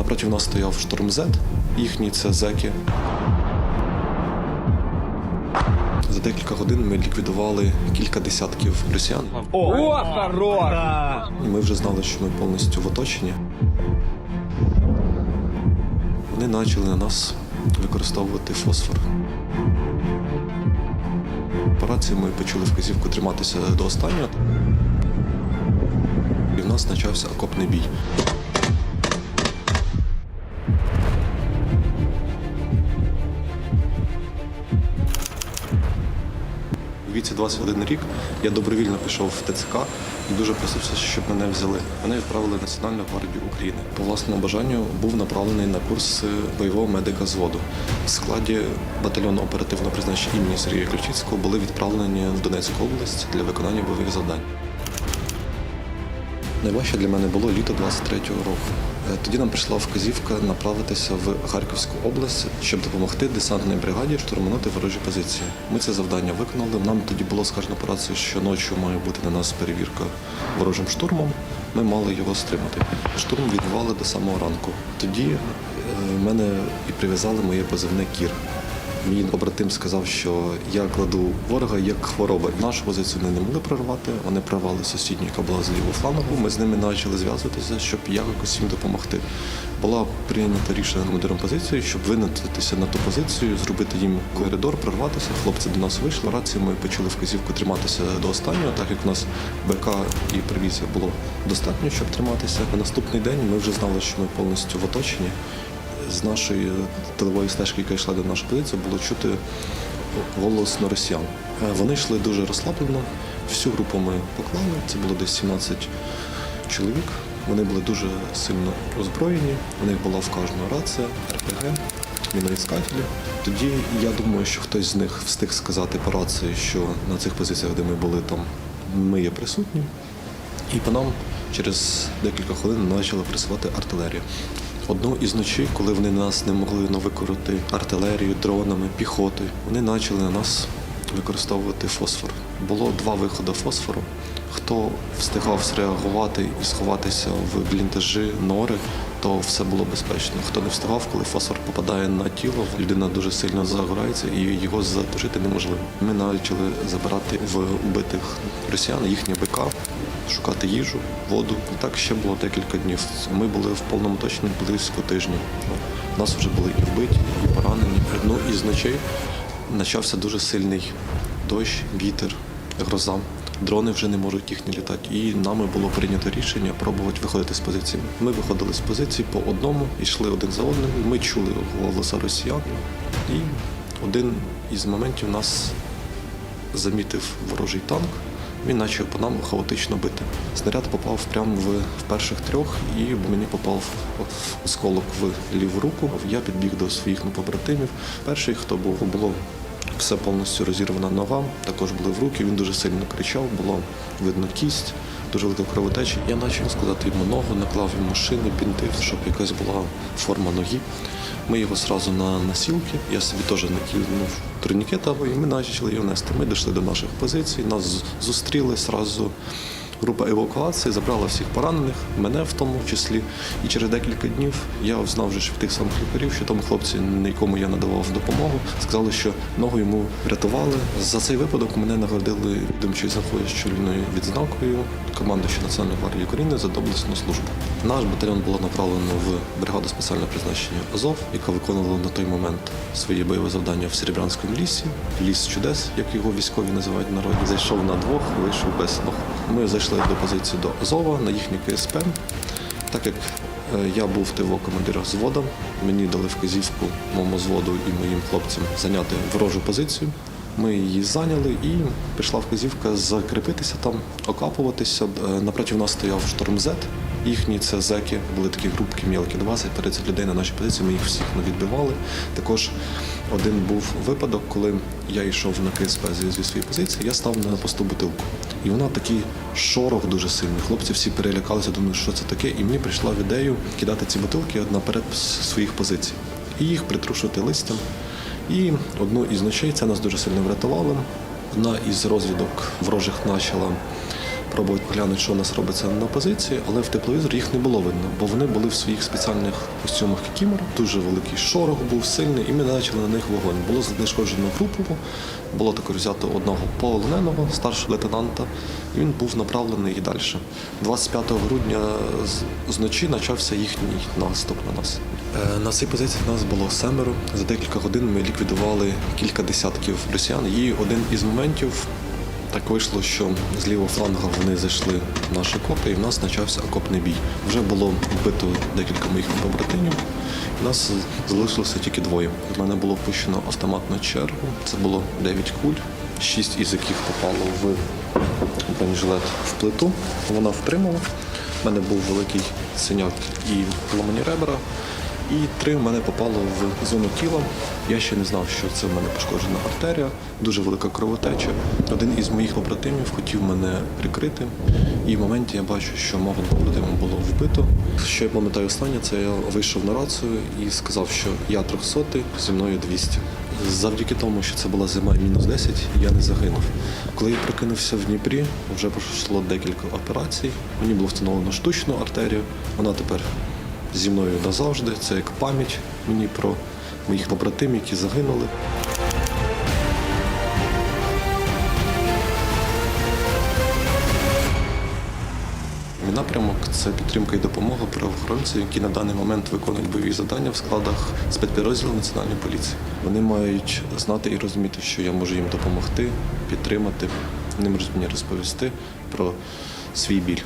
Напроти нас стояв шторм Z, їхні це зеки. За декілька годин ми ліквідували кілька десятків росіян. О, хорош! І Ми вже знали, що ми повністю в оточенні. Вони почали на нас використовувати фосфор. По рації ми почули вказівку триматися до останнього. І в нас почався окопний бій. 21 рік я добровільно пішов в ТЦК і дуже просився, щоб мене взяли. Мене відправили в Національну гвардію України. По власному бажанню був направлений на курс бойового медика зводу. В складі батальйону оперативного призначення імені Сергія Ключицького були відправлені в Донецьку область для виконання бойових завдань. Найважче для мене було літо 23-го року. Е, Тоді нам прийшла вказівка направитися в Харківську область, щоб допомогти десантній бригаді штурманути ворожі позиції. Ми це завдання виконали. Нам тоді було скажено по рацію, що ночі має бути на нас перевірка ворожим штурмом. Ми мали його стримати. Штурм відбували до самого ранку. Тоді в мене і прив'язали моє позивне Кір. Мій побратим сказав, що я кладу ворога як хвороба. Нашу позицію вони не могли прорвати. Вони прорвали сусідню, яка була з лівого флангу. Ми з ними почали зв'язуватися, щоб якось їм допомогти. Була прийнята рішення командиром позиції, щоб винатитися на ту позицію, зробити їм коридор, прорватися. Хлопці до нас вийшли. Рації ми почали вказівку триматися до останнього, так як у нас БК і привізія було достатньо, щоб триматися. На наступний день ми вже знали, що ми повністю в оточенні з нашої тилової стежки, яка йшла до нашої позиції, було чути голос на росіян. Е, Вони йшли дуже розслаблено. Всю групу ми поклали. Це було десь 17 чоловік. Вони були дуже сильно озброєні. У них була в кожного рація, РПГ, міноіскателі. Тоді я думаю, що хтось з них встиг сказати по рації, що на цих позиціях, де ми були, там ми є присутні. І по нам через декілька хвилин почала присувати артилерія. Одну із ночей, коли вони нас не могли навикорити артилерію, дронами, піхотою, вони почали на нас використовувати фосфор. Було два виходи фосфору. Хто встигав зреагувати і сховатися в бліндажі, нори, то все було безпечно. Хто не встигав, коли фосфор попадає на тіло, людина дуже сильно загорається і його затушити неможливо. Ми почали забирати в убитих росіян їхні БК, шукати їжу, воду. І так ще було декілька днів. Ми були в повному точні близько тижня. У нас вже були і вбиті, і поранені. Ну і з ночей почався дуже сильний дощ, вітер, гроза. Дрони вже не можуть їхні літати. І нами було прийнято рішення пробувати виходити з позиції. Ми виходили з позиції по одному, йшли один за одним. Ми чули голоса росіян. І один із моментів нас замітив ворожий танк. Він почав по нам хаотично бити. Снаряд попав прямо в, в перших трьох, і мені попав осколок в ліву руку. Я підбіг до своїх ну, побратимів. Перший, хто був, було все повністю розірвана нога, також були в руки. Він дуже сильно кричав, було видно кість, дуже велика кровотеча. Я почав складати йому ногу, наклав йому шини, бінти, щоб якась була форма ноги. Ми його одразу на насілки. Я собі теж накинув турнікет, і ми почали його нести. Ми дійшли до наших позицій, нас зустріли одразу. Група евакуації забрала всіх поранених, мене в тому числі. І через декілька днів я знав вже ж в тих самих лікарів, що тому хлопці, якому я надавав допомогу, сказали, що ногу йому врятували. За цей випадок мене нагородили відомчою заходячою відзнакою командуючи Національної гвардії України за доблесну службу. Наш батальйон було направлено в бригаду спеціального призначення Азов, яка виконувала на той момент своє бойове завдання в Серебрянському лісі, ліс чудес, як його військові називають в народі. Зайшов на двох, вийшов без ног. Ми зайшли до позиції до Азова на їхній КСП. Так як е, я був тиво командиром взвода, мені дали вказівку моєму зводу і моїм хлопцям зайняти ворожу позицію. Ми її зайняли і прийшла вказівка закріпитися там, окапуватися. Е, Напроти нас стояв штурм Z. Їхні це зеки, були такі групки мілкі, 20-30 людей на нашій позиції. Ми їх всіх відбивали. Також один був випадок, коли я йшов на КСП зі своєї позиції, я став на посту бутилку. І вона такий шорох дуже сильний. Хлопці всі перелякалися, думають, що це таке. І мені прийшла в ідею кидати ці бутилки наперед своїх позицій і їх притрушувати листям. І одну із ночей це нас дуже сильно врятувало. Одна із розвідок ворожих почала пробувати поглянути, що у нас робиться на позиції, але в тепловізор їх не було видно, бо вони були в своїх спеціальних костюмах кікімора. Дуже великий шорох був сильний, і ми почали на них вогонь. Було знешкоджено групу, було також взято одного полоненого старшого лейтенанта, і він був направлений і далі. 25 грудня зночі почався їхній наступ на нас. Е, На цій позиції нас було семеро. За декілька годин ми ліквідували кілька десятків росіян. І один із моментів так вийшло, що з лівого фланга вони зайшли в наші окопи, і в нас почався окопний бій. Вже було вбито декілька моїх побратимів. У нас залишилося тільки двоє. В мене було пущено автоматну чергу. Це було 9 куль, 6 із яких попало в бронежилет в плиту. Вона втримала. У мене був великий синяк і поламані ребра. І три в мене попало в зону тіла. Я ще не знав, що це в мене пошкоджена артерія, дуже велика кровотеча. Один із моїх побратимів хотів мене прикрити, і в моменті я бачу, що мого побратима було вбито. Що я пам'ятаю останнє, це я вийшов на рацію і сказав, що я 300, зі мною 200. Завдяки тому, що це була зима мінус 10, я не загинув. Коли я прокинувся в Дніпрі, вже пройшло декілька операцій. Мені було встановлено штучну артерію. Вона тепер зі мною назавжди. Це як пам'ять мені про моїх побратимів, які загинули. Мій напрямок це підтримка і допомога правоохоронців, які на даний момент виконують бойові завдання в складах спецпідрозділів Національної поліції. Вони мають знати і розуміти, що я можу їм допомогти, підтримати. Вони можуть мені розповісти про свій біль.